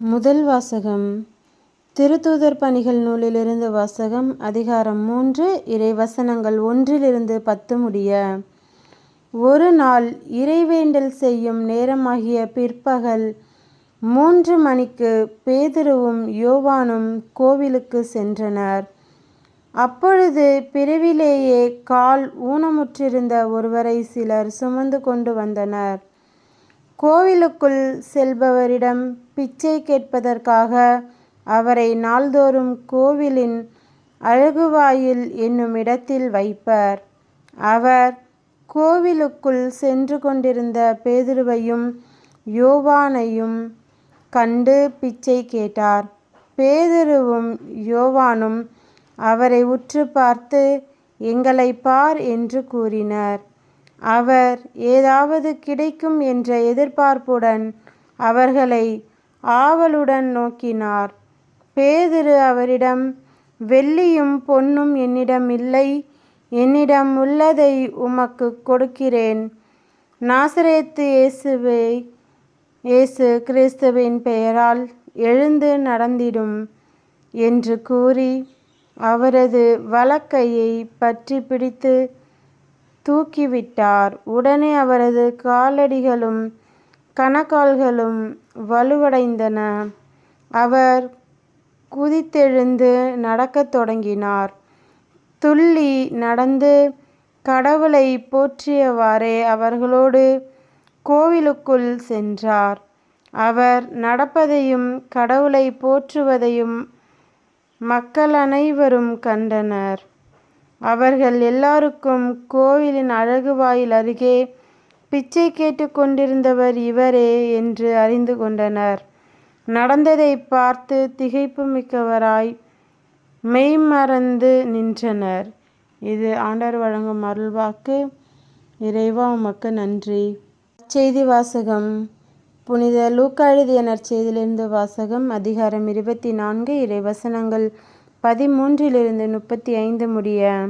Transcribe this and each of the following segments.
முதல் வாசகம் திருத்தூதர் பணிகள் நூலிலிருந்து வாசகம் அதிகாரம் மூன்று இறைவசனங்கள் ஒன்றிலிருந்து பத்து முடிய. ஒரு நாள் இறைவேண்டல் செய்யும் நேரமாகிய பிற்பகல் மூன்று மணிக்கு பேதுருவும் யோவானும் கோவிலுக்கு சென்றனர். அப்பொழுது பிரிவிலேயே கால் ஊனமுற்றிருந்த ஒருவரை சிலர் சுமந்து கொண்டு வந்தனர். கோவிலுக்குள் செல்பவரிடம் பிச்சை கேட்பதற்காக அவரை நாள்தோறும் கோவிலின் அழகுவாயில் என்னும் இடத்தில் வைப்பர். அவர் கோவிலுக்குள் சென்று கொண்டிருந்த பேதுருவையும் யோவானையும் கண்டு பிச்சை கேட்டார். பேதுருவும் யோவானும் அவரை உற்று பார்த்து எங்களை பார் என்று கூறினர். அவர் ஏதாவது கிடைக்கும் என்ற எதிர்பார்ப்புடன் அவர்களை ஆவலுடன் நோக்கினார். பேதுரு அவரிடம் வெள்ளியும் பொன்னும் என்னிடம் இல்லை. என்னிடம் உள்ளதை உமக்கு கொடுக்கிறேன். நாசரேத்து இயேசுவை இயேசு கிறிஸ்துவின் பெயரால் எழுந்து நடந்திடும் என்று கூறி அவரது வலக்கையை பற்றி பிடித்து தூக்கிவிட்டார். உடனே அவரது காலடிகளும் கணக்கால்களும் வலுவடைந்தன. அவர் குதித்தெழுந்து நடக்கத் தொடங்கினார். துள்ளி நடந்து கடவுளை போற்றியவாறே அவர்களோடு கோவிலுக்குள் சென்றார். அவர் நடப்பதையும் கடவுளை போற்றுவதையும் மக்கள் அனைவரும் கண்டனர். அவர்கள் எல்லாருக்கும் கோவிலின் அழகு வாயில் அருகே பிச்சை கேட்டு கொண்டிருந்தவர் இவரே என்று அறிந்து கொண்டனர். நடந்ததை பார்த்து திகைப்பு மிக்கவராய் மெய்மறந்து நின்றனர். இது ஆண்டவர் வழங்கும் அருள்வாக்கு. இறைவா உமக்கு நன்றி. செய்தி வாசகம். புனித லூக்கா எழுதிய நற்செய்தியிலிருந்து வாசகம் அதிகாரம் இருபத்தி நான்கு இறைவசனங்கள் பதிமூன்றிலிருந்து முப்பத்தி ஐந்து முடிய.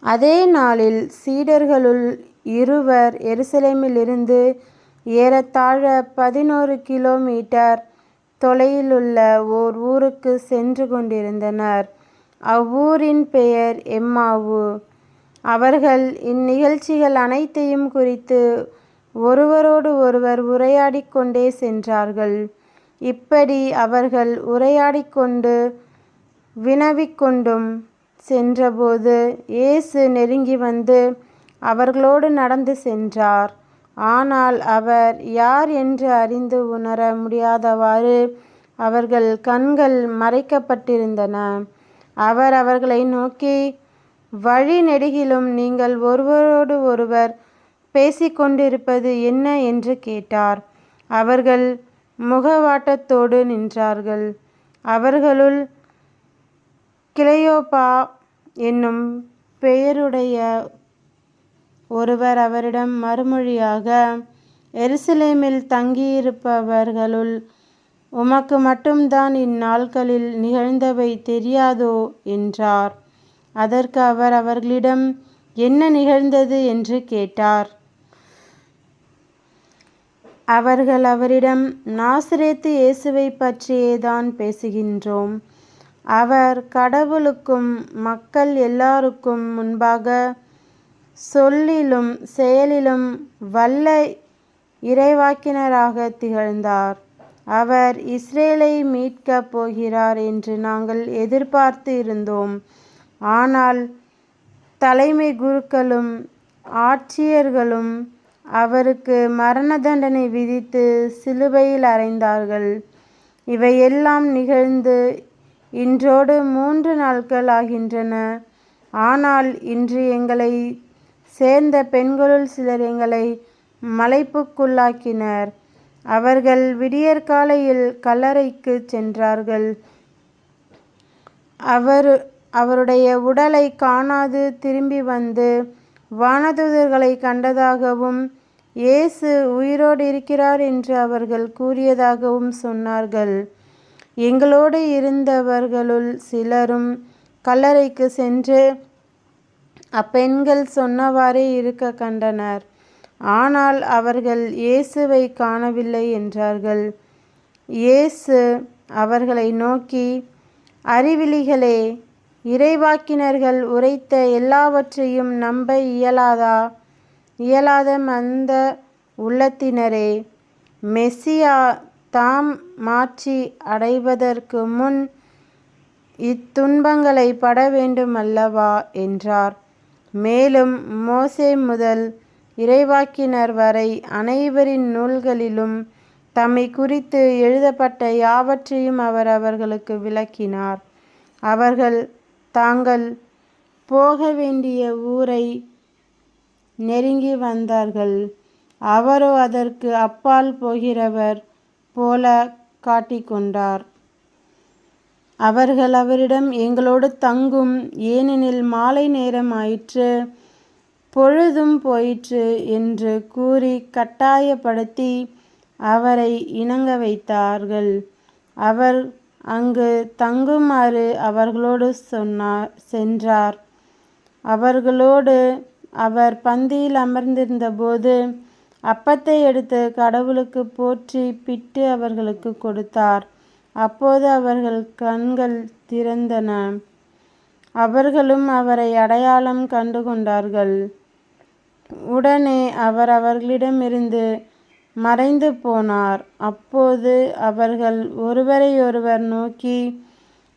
அதே நாளில் சீடர்களுள் இருவர் எருசலேமிலிருந்து ஏறத்தாழ பதினோரு கிலோமீட்டர் தொலையிலுள்ள ஓர் ஊருக்கு சென்று கொண்டிருந்தனர். அவ்வூரின் பெயர் எம்மாவு. அவர்கள் இந்நிகழ்ச்சிகள் அனைத்தையும் குறித்து ஒருவரோடு ஒருவர் உரையாடிக்கொண்டே சென்றார்கள். இப்படி அவர்கள் உரையாடிக்கொண்டு வினவிக்கொண்டும் சென்றபோது இயேசு நெருங்கி வந்து அவர்களோடு நடந்து சென்றார். ஆனால் அவர் யார் என்று அறிந்து உணர முடியாதவாறு அவர்கள் கண்கள் மறைக்கப்பட்டிருந்தன. அவர் அவர்களை நோக்கி வழி நெடுகிலும் நீங்கள் ஒருவரோடு ஒருவர் பேசிக்கொண்டிருப்பது என்ன? என்று கேட்டார். அவர்கள் முகவாட்டத்தோடு நின்றார்கள். அவர்களுள் கிளையோபா என்னும் பெயருடைய ஒருவர் அவரிடம் மறுமொழியாக எருசலேமில் தங்கியிருப்பவர்களுள் உமக்கு மட்டும்தான் இந்நாள்களில் நிகழ்ந்தவை தெரியாதோ? என்றார். அதற்கு அவர் அவர்களிடம் என்ன நிகழ்ந்தது? என்று கேட்டார். அவர்கள் அவரிடம் நாசிரேத்து இயேசுவை பற்றியே தான் பேசுகின்றோம். அவர் கடவுளுக்கும் மக்கள் எல்லாருக்கும் முன்பாக சொல்லிலும் செயலிலும் வல்ல இறைவாக்கினராக திகழ்ந்தார். அவர் இஸ்ரேலை மீட்கப் போகிறார் என்று நாங்கள் எதிர்பார்த்து இருந்தோம். ஆனால் தலைமை குருக்களும் ஆட்சியர்களும் அவருக்கு மரண தண்டனை விதித்து சிலுவையில் அறைந்தார்கள். இவையெல்லாம் நிகழ்ந்து இன்றோடு மூன்று நாட்கள் ஆகின்றன. ஆனால் இன்று எங்களை சேர்ந்த பெண்களுள் சிலர் எங்களை மலைப்புக்குள்ளாக்கினர். அவர்கள் விடியற்காலையில் கல்லறைக்கு சென்றார்கள். அவர் அவருடைய உடலை காணாது திரும்பி வந்து வானதூதர்களை கண்டதாகவும் இயேசு உயிரோடு இருக்கிறார் என்று அவர்கள் கூறியதாகவும் சொன்னார்கள். எங்களோடு இருந்தவர்களுள் சிலரும் கல்லறைக்கு சென்று அப்பெண்கள் சொன்னவாறே இருக்க கண்டனர். ஆனால் அவர்கள் இயேசுவை காணவில்லை என்றார்கள். இயேசு அவர்களை நோக்கி அறிவிலிகளே இறைவாக்கினர்கள் உரைத்த எல்லாவற்றையும் நம்ப இயலாதா? இயலாத மந்த உள்ளத்தினரே மெஸ்ஸியா தாம் மாற்றி அடைவதற்கு முன் இத்துன்பங்களை பட வேண்டுமல்லவா? என்றார். மேலும் மோசே முதல் இறைவாக்கினர் வரை அனைவரின் நூல்களிலும் தம்மை குறித்து எழுதப்பட்ட யாவற்றையும் அவர் அவர்களுக்கு விளக்கினார். அவர்கள் தாங்கள் போக வேண்டிய ஊரை நெருங்கி வந்தார்கள். அவரோ அதற்கு அப்பால் போகிறவர் போல காட்டிக்கொண்டார். அவர்கள் அவரிடம் எங்களோடு தங்கும் ஏனெனில் மாலை நேரம் ஆயிற்று பொழுதும் போயிற்று என்று கூறி கட்டாயப்படுத்தி அவரை இணங்க வைத்தார்கள். அவர் அங்கு தங்குமாறு அவர்களோடு சொன்னார் சென்றார். அவர்களோடு அவர் பந்தியில் அமர்ந்திருந்தபோது அப்பத்தை எடுத்து கடவுளுக்கு போற்றி பிட்டு அவர்களுக்கு கொடுத்தார். அப்போது அவர்கள் கண்கள் திறந்தன. அவர்களும் அவரை அடையாளம் கண்டு கொண்டார்கள் உடனே அவர் அவர்களிடமிருந்து மறைந்து போனார். அப்போது அவர்கள் ஒருவரையொருவர் நோக்கி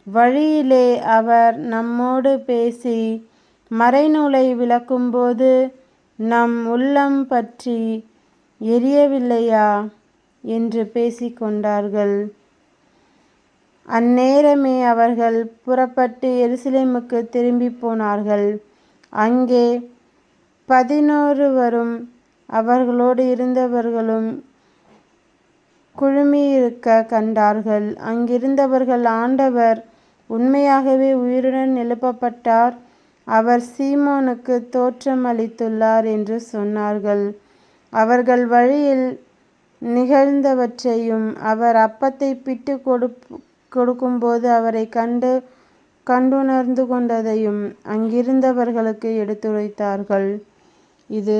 வழியிலே அவர் நம்மோடு பேசி மறைநூலை விளக்கும்போது நம் உள்ளம் பற்றி எரியவில்லையா என்று பேசிக்கொண்டார்கள் அந்நேரமே அவர்கள் புறப்பட்டு எருசலேமுக்கு திரும்பி போனார்கள். அங்கே பதினோருவரும் அவர்களோடு இருந்தவர்களும் குழுமியிருக்க கண்டார்கள். அங்கிருந்தவர்கள் ஆண்டவர் உண்மையாகவே உயிருடன் எழுப்பப்பட்டார். அவர் சீமோனுக்கு தோற்றம் அளித்துள்ளார் என்று சொன்னார்கள். அவர்கள் வழியில் நிகழ்ந்தவற்றையும் அவர் அப்பத்தை பிட்டு கொடு கொடுக்கும்போது அவரை கண்டு கண்டுணர்ந்து கொண்டதையும் அங்கிருந்தவர்களுக்கு எடுத்துரைத்தார்கள். இது